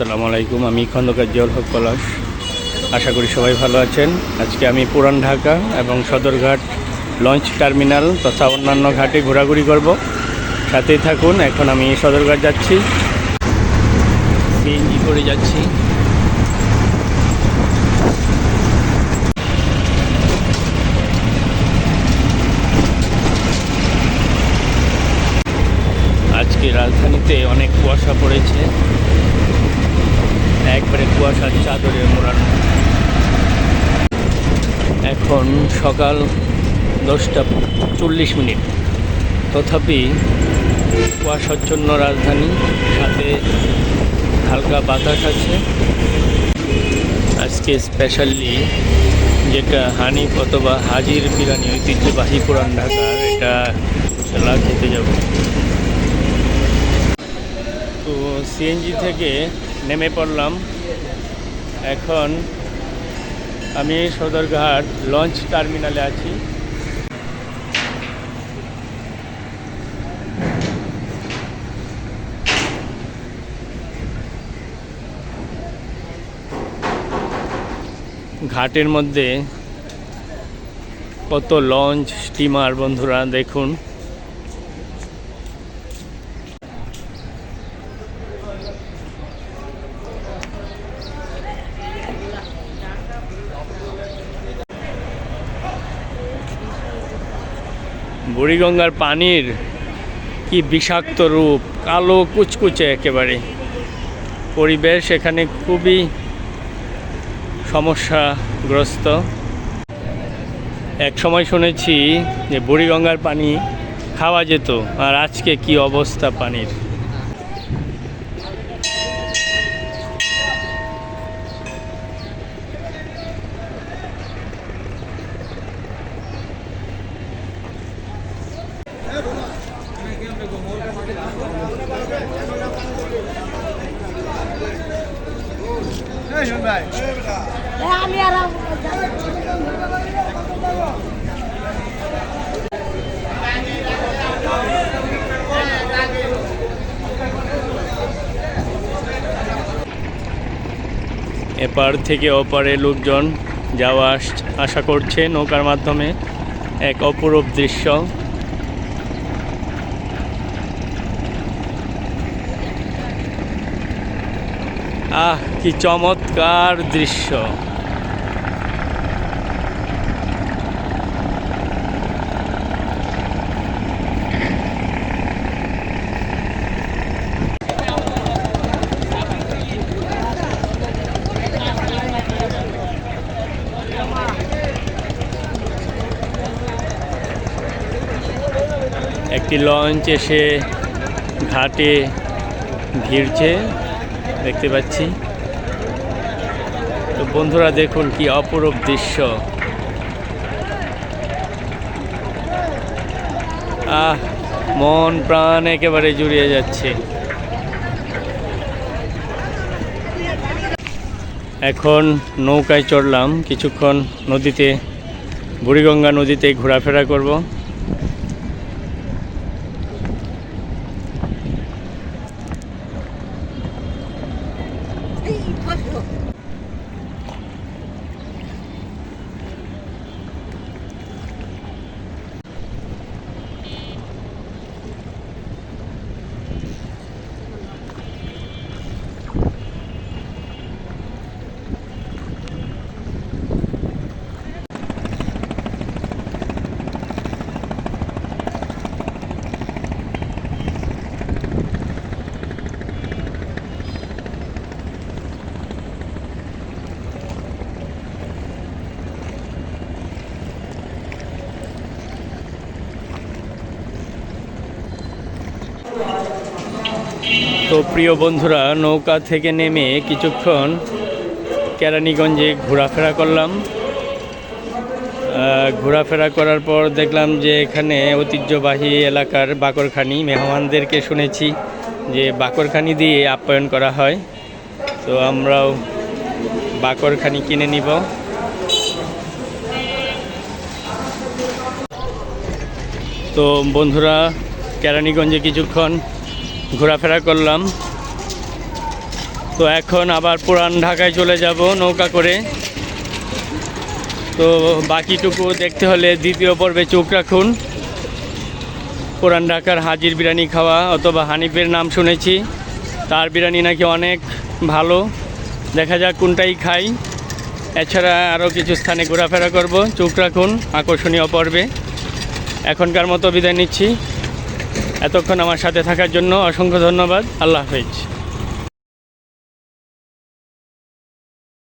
আসসালামু আলাইকুম, আমি খন্দকার জিয়াউল হক পলাশ। আশা করি সবাই ভালো আছেন। আজকে আমি পুরান ঢাকা এবং সদরঘাট লঞ্চ টার্মিনাল তথা অন্যান্য ঘাটে ঘোরাঘুরি করব। সাথেই থাকুন, এখন আমি সদরঘাট যাচ্ছি। সিএনজি করে যাচ্ছি। আজকে রাজধানীতে অনেক কুয়াশা পড়েছে। কুয়াশার চাদরে মোড়ানো। এখন সকাল দশটা চল্লিশ মিনিট। তথাপি কুয়াশাচ্ছন্ন রাজধানী, সাথে হালকা বাতাস আছে। আজকে স্পেশালি যেটা হানিফ অথবা হাজির বিরানি ঐতিহ্যবাহী পুরান ঢাকার এটা খেলা খেতে যাব। তো সিএনজি থেকে নেমে পড়লাম। এখন আমি সদরঘাট লঞ্চ টার্মিনালে আছি। ঘাটের মধ্যে কত লঞ্চ স্টিমার বন্ধুরা দেখুন। বুড়িগঙ্গার পানির কি বিষাক্ত রূপ, কালো কুচকুচে একেবারে। পরিবেশ এখানে খুবই সমস্যাগ্রস্ত। এক সময় শুনেছি যে বুড়িগঙ্গার পানি খাওয়া যেত, আর আজকে কি অবস্থা পানির? আমি আর এপার থেকে ওপারে লোকজন যাওয়া আস- আশা করছে নৌকার মাধ্যমে এক অপরূপ দৃশ্য। আহ কি চমৎকার দৃশ্য। একটি লঞ্চ এসে ঘাটে ভিড়ছে। দেখতে পাচ্ছি। তো বন্ধুরা দেখুন কি অপরূপ দৃশ্য। আহ, মন প্রাণ একেবারে জুড়িয়ে যাচ্ছে। এখন নৌকায় চড়লাম, কিছুক্ষণ নদীতে, বুড়িগঙ্গা নদীতে ঘোরাফেরা করব। তো প্রিয় বন্ধুরা, নৌকা থেকে নেমে কিছুক্ষণ কেরানীগঞ্জে ঘোরাফেরা করলাম। ঘোরাফেরা করার পর দেখলাম যে এখানে ঐতিহ্যবাহী এলাকার বাকরখানি মেহমানদেরকে শুনেছি যে বাকরখানি দিয়ে আপ্যায়ন করা হয়। তো আমরাও বাকরখানি কিনে নিব। তো বন্ধুরা, কেরানীগঞ্জে কিছুক্ষণ ঘোরাফেরা করলাম। তো এখন আবার পুরান ঢাকায় চলে যাব নৌকা করে। তো বাকিটুকু দেখতে হলে দ্বিতীয় পর্বে চোখ রাখুন। পুরান ঢাকার হাজির বিরিয়ানি খাওয়া অথবা হানিফের নাম শুনেছি। তার বিরিয়ানি নাকি অনেক ভালো। দেখা যাক কোনটাই খাই। এছাড়া আরও কিছু স্থানে ঘোরাফেরা করব। চোখ রাখুন। আকর্ষণীয় পর্বে। এখনকার মতো বিদায় নিচ্ছি। এতক্ষণ আমার সাথে থাকার জন্য অসংখ্য ধন্যবাদ। আল্লাহ হাফেজ।